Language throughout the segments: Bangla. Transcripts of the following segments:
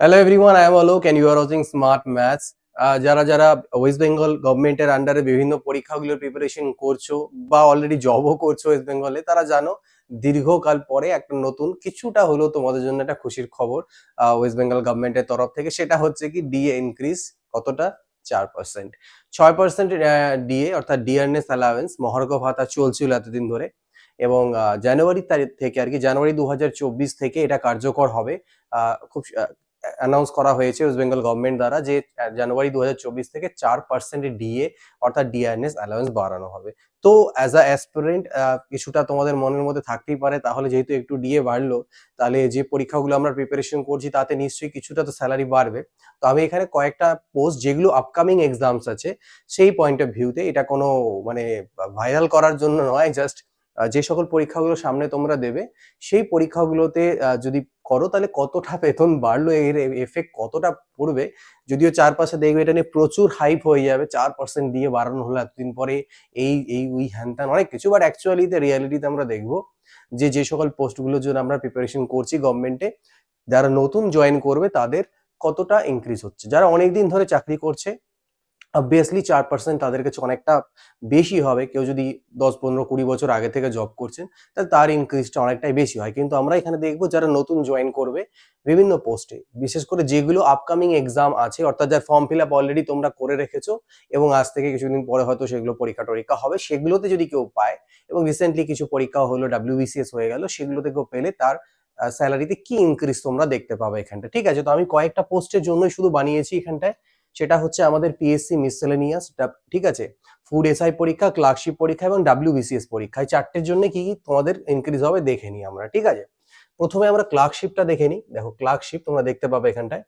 Hello everyone I am Alok and you are watching smart maths যারা যারা ওয়েস্ট বেঙ্গল গভর্নমেন্টের আন্ডারে বিভিন্ন পরীক্ষাগুলোর প্রিপারেশন করছ বা অলরেডি জবও করছ ওয়েস্ট বেঙ্গলে তারা জানো দীর্ঘকাল পরে একটা নতুন কিছুটা হলেও তোমাদের জন্য একটা খুশির খবর ওয়েস্ট বেঙ্গল গভর্নমেন্টের তরফ থেকে। সেটা হচ্ছে কি ডিএ ইনক্রিজ কতটা? চার পার্সেন্ট ছয় পার্সেন্ট ডিএ অর্থাৎ ডিয়ারনেস অ্যালাওয়েন্স মহার্ঘ ভাতা চলছিল এতদিন ধরে এবং জানুয়ারি তারিখ থেকে আর কি জানুয়ারি দু হাজার চব্বিশ থেকে এটা কার্যকর হবে। খুব অ্যানাউন্স করা হয়েছে ওয়েস্ট বেঙ্গল গভর্নমেন্ট দ্বারা যে জানুয়ারি দুহাজার চব্বিশ থেকে চার পার্সেন্ট ডিএ অর্থাৎ ডিআরএনএস অ্যালাউন্স বাড়ানো হবে। তো অ্যাজ আ অ্যাসপিরেন্ট কিছুটা তোমাদের মনের মধ্যে থাকতেই পারে, তাহলে যেহেতু একটু ডিএ বাড়লো, তাহলে যে পরীক্ষাগুলো আমরা প্রিপারেশন করছি, তাতে নিশ্চয়ই কিছুটা তো স্যালারি বাড়বে। তো আমি এখানে কয়েকটা পোস্ট যেগুলো আপকামিং এক্সামস আছে, সেই পয়েন্ট অফ ভিউতে এটা কোনো মানে ভাইরাল করার জন্য নয় জাস্ট যে সকল পরীক্ষাগুলো সামনে তোমরা দেবে, সেই পরীক্ষাগুলোতে যদি করো, তাহলে কতটা বেতন বাড়লো, এর এফেক্ট কতটা পড়বে? যদিও চার পাশে দেখবে, এটা নিয়ে প্রচুর হাইপ হয়ে যাবে, চার পার্সেন্ট দিয়ে বাড়ানো হলো এতদিন পরে, এই এই উই হ্যান ত্যান অনেক কিছু। বাট অ্যাকচুয়ালিতে রিয়ালিটিতে আমরা দেখব যে যে সকল পোস্টগুলোর জন্য আমরা প্রিপারেশন করছি গভর্নমেন্টে যারা নতুন জয়েন করবে, তাদের কতটা ইনক্রিজ হচ্ছে? যারা অনেকদিন ধরে চাকরি করছে অবভিয়াসলি চার পার্সেন্ট তাদের কাছে অনেকটা বেশি হবে। কেউ যদি দশ, পনেরো, কুড়ি বছর আগে থেকে জব করছেন, তাহলে তার ইনক্রিজটা অনেকটাই বেশি হয়। কিন্তু আমরা এখানে দেখব যারা নতুন জয়েন করবে বিভিন্ন পোস্টে বিশেষ করে যেগুলো আপকামিং এক্সাম আছে, অর্থাৎ যার ফর্ম ফিল আপ অলরেডি তোমরা করে রেখেছো এবং আজ থেকে কিছুদিন পরে হয়তো সেগুলো পরীক্ষা টরীক্ষা হবে, সেগুলোতে যদি কেউ পায় এবং রিসেন্টলি কিছু পরীক্ষা হলো ডাব্লিউবিসিএস হয়ে গেল, সেগুলোতে কেউ পেলে তার স্যালারিতে কি ইনক্রিজ তোমরা দেখতে পাবে এখানটা ঠিক আছে? তো আমি কয়েকটা পোস্টের জন্যই শুধু বানিয়েছি এখানটায়। সেটা হচ্ছে আমাদের পিএসসি মিসেলেনিয়াস ঠিক আছে? ফুড এসআই পরীক্ষা ক্লার্কশিপ পরীক্ষা এবং ডাব্লিউবিসিএস পরীক্ষা। এই চারটের জন্য কি কি তোমাদের ইনক্রিজ হবে দেখে নিই আমরা, ঠিক আছে? প্রথমে আমরা ক্লার্কশিপটা দেখে নিই। দেখো ক্লার্কশিপ তোমরা দেখতে পাবে এখানটায়।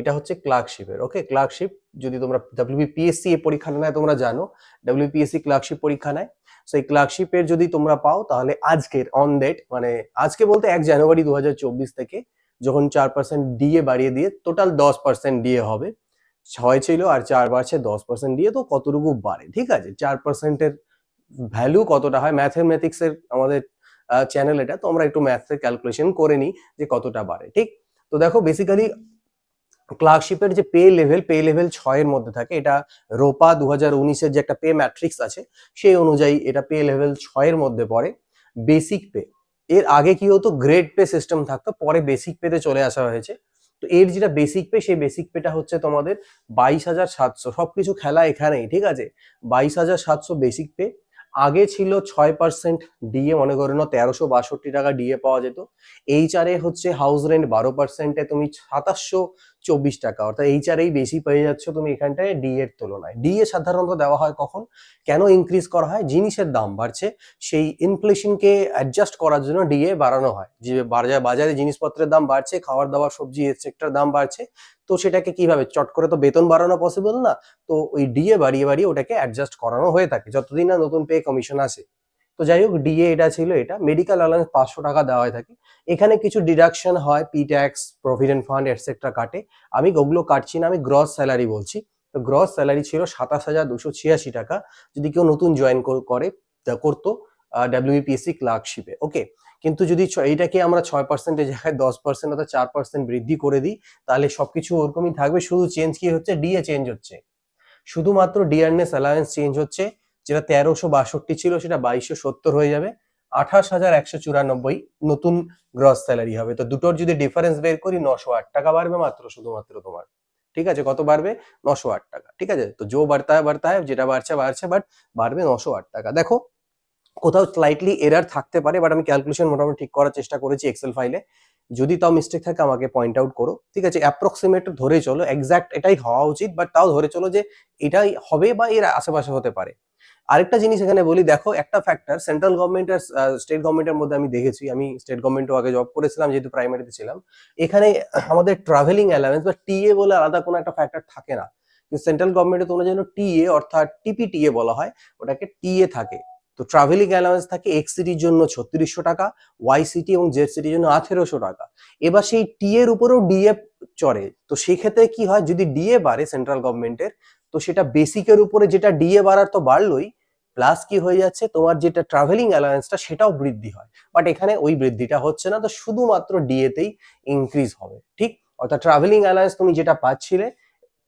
এটা হচ্ছে ক্লার্কশিপের ওকে ক্লার্কশিপ যদি তোমরা ডাব্লিউবিপিএসসি এ পরীক্ষাটা নেয়, তোমরা জানো ডাব্লিউপিএসসি ক্লার্কশিপ পরীক্ষা নেয়। সো এই ক্লার্কশিপের যদি তোমরা পাও, তাহলে আজকের অন ডেট মানে আজকে বলতে এক জানুয়ারি দু হাজার চব্বিশ থেকে যখন চার পার্সেন্ট ডিএ বাড়িয়ে দিয়ে টোটাল দশ পার্সেন্ট ডিএ হবে। ছয় ছিল আর চার বাড়ছে দশ পার্সেন্ট দিয়ে তো কতটুকু বাড়ে? ঠিক আছে, চার পার্সেন্টের ভ্যালু কতটা হয়? ম্যাথমেটিক্স এর আমাদের চ্যানেল এটা, তো আমরা একটু ম্যাথের ক্যালকুলেশন করে নিই যে কতটা বাড়ে, ঠিক? তো দেখো বেসিক্যালি ক্লার্কশিপের যে পে লেভেল পে লেভেল ছয়ের মধ্যে থাকে, এটা রোপা দু হাজার উনিশের যে একটা পে ম্যাট্রিক্স আছে, সেই অনুযায়ী এটা পে লেভেল ছয়ের মধ্যে পড়ে। বেসিক পে এর আগে কি হতো? গ্রেড পে সিস্টেম থাকতো, পরে বেসিক পেতে চলে আসা হয়েছে। তো এর যেটা বেসিক পে সেই বেসিক পেটা হচ্ছে তোমাদের বাইশ হাজার সাতশো। সব কিছু খেলা এখানেই, ঠিক আছে? বাইশ হাজার সাতশো বেসিক পে আগে ছিল ছয় পার্সেন্ট ডিএ মনে করে নাও তেরোশো বাষট্টি টাকা ডিএ পাওয়া যেত। এইচ আর এ হচ্ছে হাউস রেন্ট বারো পার্সেন্টে তুমি সাতাশশো চব্বিশ টাকা। অর্থাৎ এইচ আর এই বেশি পেয়ে যাচ্ছ তুমি এখানটায় ডি এর তুলনায়। ডিএ সাধারণত দেওয়া হয় কখন? কেন ইনক্রিজ করা হয়? জিনিসের দাম বাড়ছে। সেই ইনফ্লেশনকে অ্যাডজাস্ট করার জন্য ডিএ বাড়ানো হয়। যে বাজারে জিনিসপত্রের দাম বাড়ছে খাবার দাবার সবজি এটসেট্রার দাম বাড়ছে, তো সেটাকে কীভাবে? চট করে তো বেতন বাড়ানো পসিবল না? তো ওই ডিএ বাড়িয়ে বাড়িয়ে ওটাকে অ্যাডজাস্ট করানো হয়ে থাকে। যতদিন না নতুন পে কমিশন আসে। তো যাই হোক ডিএ এটা ছিল এটা। মেডিকেল অ্যালাউন্স পাঁচশো টাকা দেওয়া হয়ে থাকে। এখানে কিছু ডিডাকশন হয় P tax provident fund etcetera কাটে। আমি ওগুলো কাটছি না, আমি গ্রস স্যালারি বলছি। তো গ্রস স্যালারি ছিল সাতাশ হাজার দুশো ছিয়াশি টাকা। যদি কেউ নতুন জয়েন করে করতো ডাব্লিউবিপিএসসি ক্লার্কশিপে ওকে কিন্তু যদি এইটাকে আমরা ছয় পার্সেন্টের জায়গায় দশ পার্সেন্ট অর্থাৎ চার পার্সেন্ট বৃদ্ধি করে দিই, তাহলে সবকিছু ওরকমই থাকবে। শুধু চেঞ্জ কি হচ্ছে? ডিএ চেঞ্জ হচ্ছে। শুধুমাত্র ডিআরএনএস অ্যালায়েন্স চেঞ্জ হচ্ছে। যেটা তেরোশো বাষট্টি ছিল, সেটা বাইশশো সত্তর হয়ে যাবে। আঠাশ হাজার একশো চুরানব্বই নতুন গ্রস স্যালারি হবে। তো দুটোর যদি ডিফারেন্স বের করি, নশো আট টাকা বাড়বে মাত্র শুধুমাত্র তোমার। ঠিক আছে? কত বাড়বে? নশো আট টাকা। ঠিক আছে? তো জো বাড়তা বাড়তা যেটা বাড়ছে বাড়ছে বাট বাড়বে নশো আট টাকা। দেখো, কোথাও স্লাইটলি এরার থাকতে পারে বাট আমি ক্যালকুলেশন মোটামুটি ঠিক করার চেষ্টা করেছি এক্সেল ফাইলে যদি তাও মিস্টেক থাকে, আমাকে পয়েন্ট আউট করো। ঠিক আছে? অ্যাপ্রক্সিমেট ধরে চলো। এক্সাক্ট এটাই হওয়া উচিত বাট তাও ধরে চলো যে এটাই হবে বা এর আশেপাশে হতে পারে। আরেকটা জিনিস এখানে বলি, দেখো একটা ফ্যাক্টর সেন্ট্রাল গভর্নমেন্ট আর স্টেট গভর্নমেন্টের মধ্যে আমি দেখেছি, আমি স্টেট গভর্নমেন্টও আগে জব করেছিলাম যেহেতু প্রাইমারিতে ছিলাম। এখানে আমাদের ট্রাভেলিং অ্যালাউন্স বা টিএ বলে আলাদা কোনো একটা ফ্যাক্টর থাকে না। সেন্ট্রাল গভর্নমেন্টে তোমরা যেন টিএ অর্থাৎ টিপিটিএ বলা হয়, ওটাকে টিএ থাকে। তো ট্রাভেলিং অ্যালাউন্স থাকে এক্স সিটির জন্য ছত্রিশশো টাকা ওয়াই সিটি এবং জেড সিটির জন্য আঠেরোশো টাকা। এবার সেই টি এর উপরেও ডিএ চড়ে। তো সেক্ষেত্রে কি হয়, যদি ডিএ বাড়ে সেন্ট্রাল গভর্নমেন্টের তো সেটা বেসিকের উপরে যেটা ডিএ বাড়ার তো বাড়লোই প্লাস কি হয়ে যাচ্ছে? তোমার যেটা ট্রাভেলিং অ্যালায়েন্সটা সেটাও বৃদ্ধি হয়। বাট এখানে ওই বৃদ্ধিটা হচ্ছে না, তো শুধুমাত্র ডিএতেই ইনক্রিজ হবে, ঠিক? অর্থাৎ ট্রাভেলিং অ্যালায়েন্স তুমি যেটা পাচ্ছিলে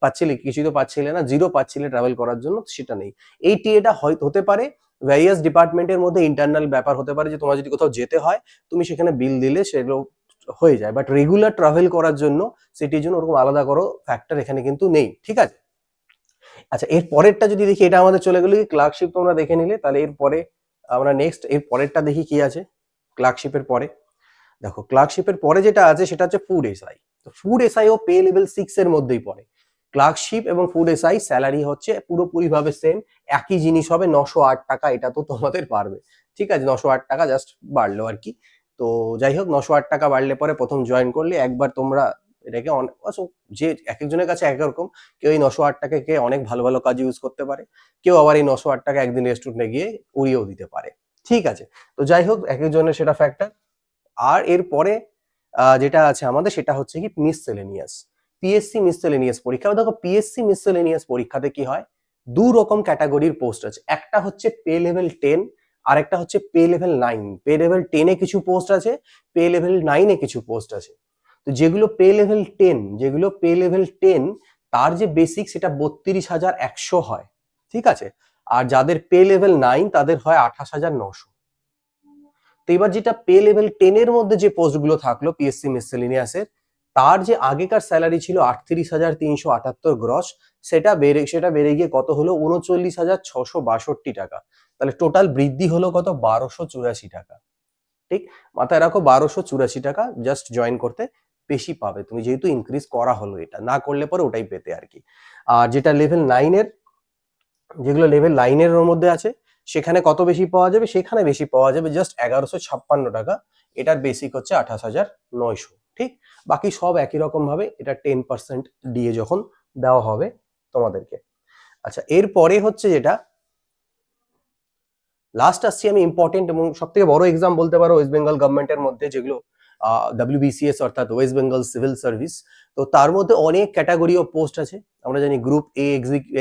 পাচ্ছিলে কিছুই তো পাচ্ছিলে না জিরো পাচ্ছিলে ট্রাভেল করার জন্য সেটা নেই। এই টিএটা হতে পারে ভ্যারিয়াস ডিপার্টমেন্টের মধ্যে ইন্টারনাল ব্যাপার হতে পারে যে তোমার যদি কোথাও যেতে হয়, তুমি সেখানে বিল দিলে সেগুলো হয়ে যায়। বাট রেগুলার ট্রাভেল করার জন্য, সেটির জন্য ওরকম আলাদা করো ফ্যাক্টর এখানে কিন্তু নেই, ঠিক আছে? আচ্ছা এর পরেরটা যদি দেখি, এটা আমাদের চলে গেলো ক্লার্কশিপ তোমরা দেখে নিলে, তাহলে এর পরে আমরা নেক্সট এর পরেরটা দেখি কি আছে? ক্লার্কশিপের পরে। দেখো ক্লার্কশিপের পরে যেটা আছে, সেটা হচ্ছে ফুড এসআই তো ফুড এসআই ও পে লেভেল সিক্স এর মধ্যেই পড়ে। ক্লার্কশিপ এবং ফুড এসআই স্যালারি হচ্ছে পুরোপুরি ভাবে সেম একই জিনিস হবে নশো আট টাকা, এটা তো তোমাদের পারবে ঠিক আছে, নশো আট টাকা জাস্ট বাড়লো আর কি। তো যাই হোক, নশো আট টাকা বাড়লে পরে প্রথম জয়েন করলে একবার তোমরা এটাকে যে এক একজনের কাছে এক রকম, কেউ এই নশো আট টাকাকে অনেক ভালো ভালো কাজ ইউজ করতে পারে, কেউ আবার এই নশো আট টাকা একদিন রেস্টুরেন্টে গিয়ে উড়িয়েও দিতে পারে। ঠিক আছে, তো যাই হোক এক একজনের সেটা ফ্যাক্টর আর এরপরে যেটা আছে আমাদের, সেটা হচ্ছে কি মিসসেলেনিয়াস পিএসসি মিসসেলেনিয়াস পরীক্ষা। দেখো পিএসসি মিসসেলেনিয়াস পরীক্ষাতে কি হয়? দু রকম ক্যাটাগরির পোস্ট আছে। একটা হচ্ছে পে লেভেল টেন আর একটা হচ্ছে pay level nine pay level টেনে কিছু পোস্ট আছে পে লেভেল নাইনে কিছু পোস্ট আছে। তো যেগুলো পে লেভেল টেন যেগুলো পে লেভেল টেন তার যে বেসিক সেটা বত্রিশ হাজার একশো হয়, ঠিক আছে? আর যাদের পে লেভেল নাইন তাদের হয় আঠাশ হাজার নশো তো এবার যেটা পে লেভেল টেন এর মধ্যে যে পোস্টগুলো থাকল পিএসসি মিসেলিনিয়াসের তার যে আগেকার স্যালারি ছিল আটত্রিশ হাজার তিনশো আটাত্তর গ্রস সেটা বেড়ে সেটা বেড়ে গিয়ে কত হলো? উনচল্লিশ হাজার ছশো বাষট্টি টাকা। তাহলে টোটাল বৃদ্ধি হলো কত? বারোশো চুরাশি টাকা। ঠিক? মাথায় রাখো, বারোশো চুরাশি টাকা জাস্ট জয়েন করতে। বেশি পাবে। তুমি যেহেতু ইনক্রিজ করা হলো এটা, না করলে পরে ওটাই পেতে আর কি। আর যেটা লেভেল নাইনের যেগুলো লেভেল নাইনের মধ্যে আছে, সেখানে কত বেশি পাওয়া যাবে? সেখানে বেশি পাওয়া যাবে জাস্ট এগারোশো ছাপ্পান্ন টাকা। এটার বেসিক হচ্ছে আঠাশ হাজার নয়শো, ঠিক? বাকি সব একই রকম ভাবে এটা টেন পার্সেন্ট দিয়ে যখন দেওয়া হবে তোমাদেরকে। আচ্ছা এরপরে হচ্ছে যেটা লাস্ট আসছি আমি ইম্পর্টেন্ট এবং সব থেকে বড় এক্সাম বলতে পারো ওয়েস্ট বেঙ্গল গভর্নমেন্টের মধ্যে যেগুলো ডাব্লিউবিসিএস অর্থাৎ ওয়েস্ট বেঙ্গল সিভিল সার্ভিস তো তার মধ্যে অনেক ক্যাটাগরি অফ পোস্ট আছে। আমরা জানি group A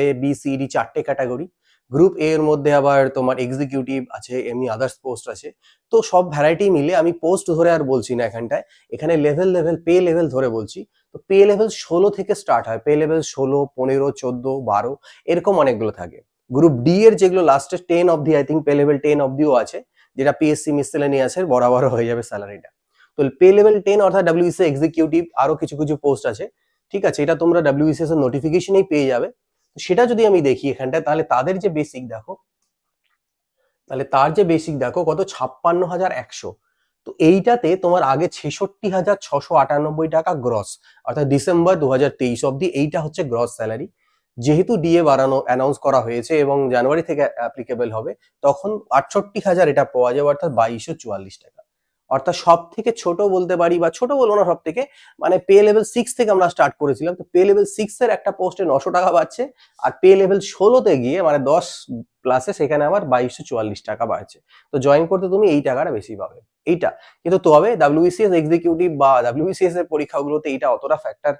A B C D চারটে ক্যাটাগরি গ্রুপ এ এর মধ্যে আবার তোমার এক্সিকিউটিভ আছে, এমনি আদার্স পোস্ট আছে। তো সব ভ্যারাইটি মিলে আমি পোস্ট ধরে আর বলছি না এখানটায়। এখানে লেভেল লেভেল পে লেভেল ধরে বলছি। তো পে লেভেল ষোলো থেকে স্টার্ট হয়। পে লেভেল ষোলো, পনেরো, চোদ্দ, বারো, এরকম অনেকগুলো থাকে। গ্রুপ ডি এর যেগুলো লাস্টে টেন অব্দি I think pay level ten অব্দিও আছে, যেটা পিএসসি মিসেলেনিয়াস আছে বরাবর হয়ে যাবে স্যালারিটা তো পে লেভেল টেন অর্থাৎ ডাব্লিউসি এক্সিকিউটিভ আরও কিছু কিছু পোস্ট আছে। ঠিক আছে, এটা তোমরা ডাব্লিউসিএস এর নোটিফিকেশনেই পেয়ে যাবে। সেটা যদি আমি দেখি এখানটায়, তাহলে তাদের যে বেসিক দেখো, তাহলে তার যে বেসিক দেখো, কত? ছাপ্পান্ন হাজার একশো। তো এইটাতে তোমার আগে ছেষট্টি হাজার ছশো আটানব্বই টাকা গ্রস অর্থাৎ ডিসেম্বর দু হাজার তেইশ অব্দি এইটা হচ্ছে গ্রস স্যালারি যেহেতু ডিএ বাড়ানো অ্যানাউন্স করা হয়েছে এবং জানুয়ারি থেকে অ্যাপ্লিকেবল হবে, তখন আটষট্টি হাজার এটা পাওয়া যাবে, অর্থাৎ বাইশশো চুয়াল্লিশ টাকা। অর্থাৎ সব থেকে ছোট বলতে পারি বা ছোট বলব না সব থেকে মানে পে লেভেল সিক্স থেকে আমরা স্টার্ট করেছিলাম। তো পে লেভেল সিক্স এর একটা পোস্টে নশো টাকা পাচ্ছে আর পে লেভেল ষোলোতে গিয়ে মানে দশ প্লাসে সেখানে আমার বাইশশো চুয়াল্লিশ টাকা বাড়ছে। তো জয়েন করতে তুমি এই টাকাটা বেশি পাবে। এইটা। কিন্তু তবে ডাব্লিউবিসিএস এক্সিকিউটিভ বা ডাব্লিউবিসিএস এর পরীক্ষাগুলোতে এটা অতটা ফ্যাক্টর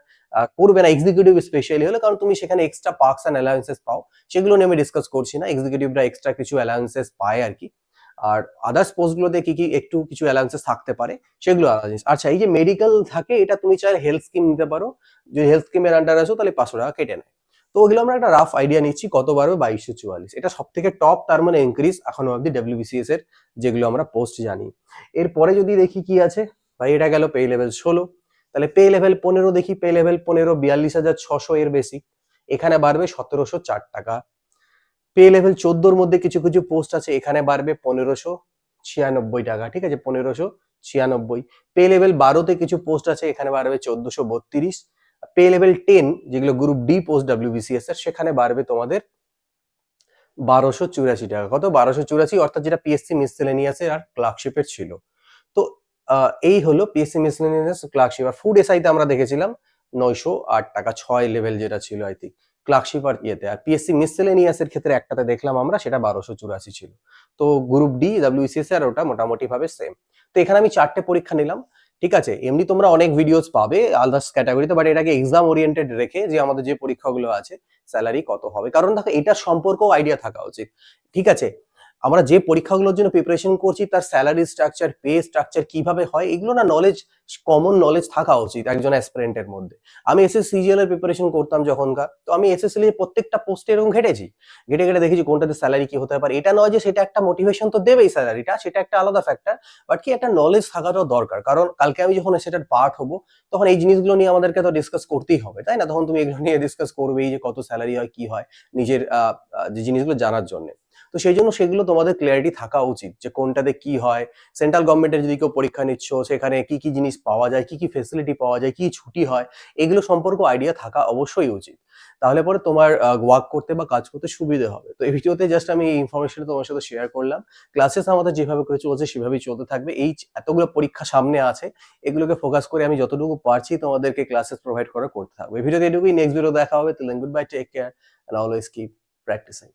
করবে না এক্সিকিউটিভ স্পেশালি হলে, কারণ তুমি সেখানে এক্সট্রা পার্কস অ্যান্ড অ্যালায়েন্সেস পাও। সেগুলো নিয়ে আমি ডিসকাস করছি না। এক্সিকিউটিভরা এক্সট্রা কিছু অ্যালায়েন্সেস পায় আর কি। আর আদার্স পোস্টগুলোতে কি কি একটু কিছু অ্যালায়েন্সেস থাকতে পারে, সেগুলো আলাদা জিনিস। আচ্ছা এই যে মেডিকেল থাকে, এটা তুমি চাইলে হেলথ স্কিম নিতে পারো। যদি হেলথ স্কিমের আন্ডার আছো, তাহলে পাঁচশো টাকা কেটে নেয় তো ওগুলো আমরা একটা রাফ আইডিয়া নিচ্ছি, কত বাড়বে? বাইশশো চুয়াল্লিশ। এটা সব থেকে টপ তার মানে ইনক্রিজ এখনও অব্দি ডাব্লিউবিসিএস এর যেগুলো আমরা পোস্ট জানি। এরপরে যদি দেখি কি আছে, ভাই, এটা গেল পে লেভেল ষোলো। তাহলে পে লেভেল পনেরো দেখি পে লেভেল পনেরো, বিয়াল্লিশ হাজার ছশো এর বেশি। এখানে বাড়বে সতেরোশো চার টাকা। পে লেভেল চোদ্দোর মধ্যে কিছু কিছু পোস্ট আছে, এখানে বাড়বে পনেরোশো ছিয়ানব্বই টাকা, ঠিক আছে? পনেরোশো ছিয়ানব্বই। পে লেভেল বারোতে কিছু পোস্ট আছে, এখানে বাড়বে চোদ্দশো বত্রিশ। পে লেভেল টেন যেগুলো গ্রুপ ডি পোস্ট ডাব্লিউবিসিএস এর, সেখানে বাড়বে তোমাদের বারোশো চুরাশি টাকা। কত? বারোশো চুরাশি, অর্থাৎ যেটা পিএসসি মিসসেলেনিয়াসের আর ক্লার্কশিপের ছিল। তো এই হলো পিএসসি মিসসেলেনিয়াস ক্লার্কশিপ আর ফুড এসআইতে আমরা দেখেছিলাম নয়শো আট টাকা, ছয় লেভেল যেটা ছিল আই থিঙ্ক ক্লার্কশিপ আর ইয়েতে। আর পিএসসি মিসেলেনিয়াস এর ক্ষেত্রে একটাতে দেখলাম আমরা, সেটা বারোশো চুরাশি ছিল। তো গ্রুপ ডি ডাব্লিউসিএস আর ওটা মোটামুটি ভাবে সেম তো এখানে আমি চারটে পরীক্ষা নিলাম। ঠিক আছে, এমনি তোমরা অনেক ভিডিওস পাবে আলদার্স ক্যাটাগরিতে বাট এটাকে এক্সাম ওরিয়েন্টেড রেখে যে আমাদের যে পরীক্ষাগুলো আছে স্যালারি কত হবে? কারণ দেখো, এটার সম্পর্কেও আইডিয়া থাকা উচিত। ঠিক আছে আমরা যে পরীক্ষাগুলোর জন্য প্রিপারেশন করছি, তার স্যালারি স্ট্রাকচার পে স্ট্রাকচার কীভাবে হয়, এগুলো না নলেজ কমন নলেজ থাকা উচিত একজন অ্যাসপিরেন্টের মধ্যে। আমি এসএস সিজিএল এর প্রিপারেশন করতাম যখনকার, তো আমি এসএসএল এর প্রত্যেকটা পোস্টে এরকম ঘেটেছি। ঘেটে ঘেটে দেখেছি কোনটাতে স্যালারি কি হতে পারে। এটা নয় যে সেটা একটা মোটিভেশন তো দেবেই স্যালারিটা সেটা একটা আলাদা ফ্যাক্টর বাট কি একটা নলেজ থাকাটাও দরকার। কারণ কালকে আমি যখন সেটার পার্ট হব, তখন এই জিনিসগুলো নিয়ে আমাদেরকে তো ডিসকাস করতেই হবে, তাই না? তখন তুমি এগুলো নিয়ে ডিসকাস করবেই যে কত স্যালারি হয়, কি হয়, নিজের যে জিনিসগুলো জানার জন্য। তো সেই জন্য সেগুলো তোমাদের ক্লিয়ারিটি থাকা উচিত যে কোনটাতে কি হয়। সেন্ট্রাল গভর্নমেন্টের যদি কেউ পরীক্ষা নিচ্ছ, সেখানে কি কি জিনিস পাওয়া যায়, কি কি ফেসিলিটি পাওয়া যায়, কি ছুটি হয়, এগুলো সম্পর্কে আইডিয়া থাকা অবশ্যই উচিত। তাহলে পরে তোমার ওয়ার্ক করতে বা কাজ করতে সুবিধে হবে। তো এই ভিডিওতে জাস্ট আমি এই ইনফরমেশন তোমার সাথে শেয়ার করলাম। ক্লাসেস আমাদের যেভাবে করে চলছে, সেভাবেই চলতে থাকবে। এই এতগুলো পরীক্ষা সামনে আছে, এগুলোকে ফোকাস করে আমি যতটুকু পারছি তোমাদেরকে ক্লাসেস প্রোভাইড করা করতে থাকব। এই ভিডিওতে এটুকুই। নেক্সট ভিডিও দেখা হবে। তো good bye take care and always keep practising